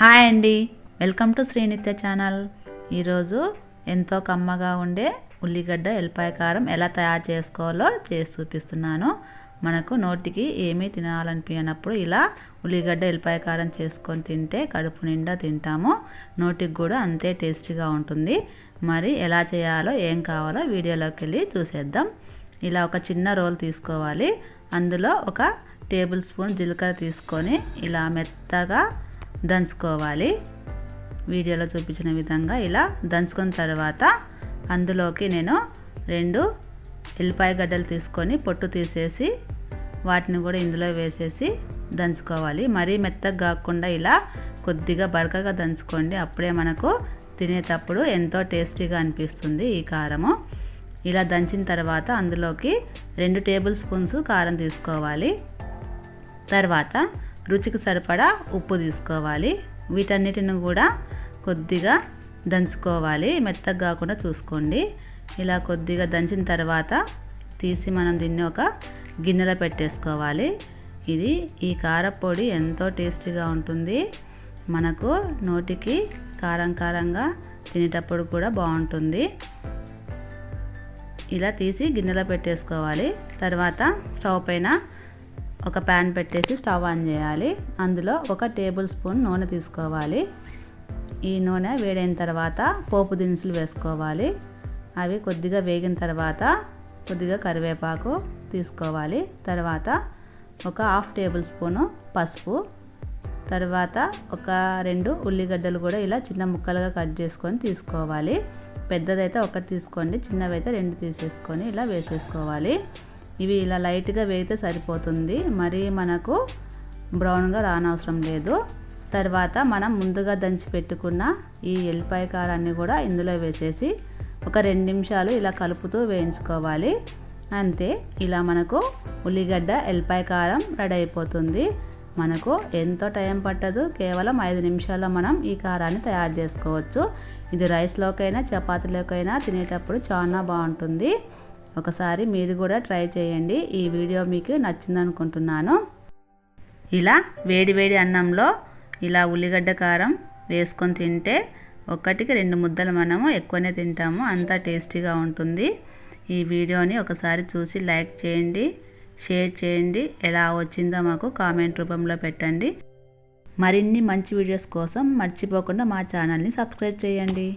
Hi అండి. Welcome to Srinithya channel. ఈరోజు ఎంతో కమ్మగా ఉండే ఉల్లిగడ్డ ఎల్లిపాయ కారం ఎలా తయారు చేసుకోవాలో చేసి చూపిస్తున్నాను. మనకు నోటికి ఏమీ తినాలనిపించినప్పుడు ఇలా ఉల్లిగడ్డ ఎల్లిపాయ కారం చేసుకొని తింటే కడుపు నిండా తింటాము. నోటికి కూడా అంతే టేస్టీగా ఉంటుంది. మరి ఎలా చేయాలో ఏం కావాలో వీడియోలోకి వెళ్ళి చూసేద్దాం. ఇలా ఒక చిన్న రోల్ తీసుకోవాలి. అందులో ఒక టేబుల్ స్పూన్ జీలకర్ర తీసుకొని ఇలా మెత్తగా దంచుకోవాలి. వీడియోలో చూపించిన విధంగా ఇలా దంచుకున్న తర్వాత అందులోకి నేను రెండు ఎల్లిపాయ గడ్డలు తీసుకొని పొట్టు తీసేసి వాటిని కూడా ఇందులో వేసేసి దంచుకోవాలి. మరీ మెత్తగా కాకుండా ఇలా కొద్దిగా బరకగా దంచుకోండి. అప్పుడే మనకు తినేటప్పుడు ఎంతో టేస్టీగా అనిపిస్తుంది ఈ కారము. ఇలా దంచిన తర్వాత అందులోకి రెండు టేబుల్ స్పూన్స్ కారం తీసుకోవాలి. తర్వాత రుచికి సరిపడా ఉప్పు తీసుకోవాలి. వీటన్నిటిని కూడా కొద్దిగా దంచుకోవాలి. మెత్తగా కాకుండా చూసుకోండి. ఇలా కొద్దిగా దంచిన తర్వాత తీసి మనం దీన్ని ఒక గిన్నెలో పెట్టేసుకోవాలి. ఇది ఈ కారపొడి ఎంతో టేస్టీగా ఉంటుంది. మనకు నోటికి కారం కారంగా తినేటప్పుడు కూడా బాగుంటుంది. ఇలా తీసి గిన్నెలో పెట్టేసుకోవాలి. తర్వాత స్టవ్ పైన ఒక ప్యాన్ పెట్టేసి స్టవ్ ఆన్ చేయాలి. అందులో ఒక టేబుల్ స్పూన్ నూనె తీసుకోవాలి. ఈ నూనె వేడైన తర్వాత పోపు దినుసులు వేసుకోవాలి. అవి కొద్దిగా వేగిన తర్వాత కొద్దిగా కరివేపాకు తీసుకోవాలి. తర్వాత ఒక హాఫ్ టేబుల్ స్పూను పసుపు. తర్వాత ఒక రెండు ఉల్లిగడ్డలు కూడా ఇలా చిన్న ముక్కలుగా కట్ చేసుకొని తీసుకోవాలి. పెద్దదైతే ఒకటి తీసుకోండి చిన్నవైతే రెండు తీసేసుకొని ఇలా వేసేసుకోవాలి. ఇవి ఇలా లైట్గా వేగితే సరిపోతుంది. మరి మనకు బ్రౌన్గా రానవసరం లేదు. తర్వాత మనం ముందుగా దంచి పెట్టుకున్న ఈ ఎల్లిపాయ కారాన్ని కూడా ఇందులో వేసేసి ఒక రెండు నిమిషాలు ఇలా కలుపుతూ వేయించుకోవాలి. అంతే ఇలా మనకు ఉల్లిగడ్డ ఎల్లిపాయ కారం రెడీ అయిపోతుంది. మనకు ఎంతో టైం పట్టదు. కేవలం ఐదు నిమిషాల్లో మనం ఈ కారాన్ని తయారు చేసుకోవచ్చు. ఇది రైస్లోకైనా చపాతీలోకైనా తినేటప్పుడు చాలా బాగుంటుంది. ఒకసారి మీరు కూడా ట్రై చేయండి. ఈ వీడియో మీకు నచ్చిందనుకుంటున్నాను. ఇలా వేడి వేడి అన్నంలో ఇలా ఉల్లిగడ్డ కారం వేసుకొని తింటే ఒకటికి రెండు ముద్దలు మనము ఎక్కువనే తింటాము. అంత టేస్టీగా ఉంటుంది. ఈ వీడియోని ఒకసారి చూసి లైక్ చేయండి షేర్ చేయండి. ఎలా వచ్చిందో మాకు కామెంట్ రూపంలో పెట్టండి. మరిన్ని మంచి వీడియోస్ కోసం మర్చిపోకుండా మా ఛానల్ని సబ్స్క్రైబ్ చేయండి.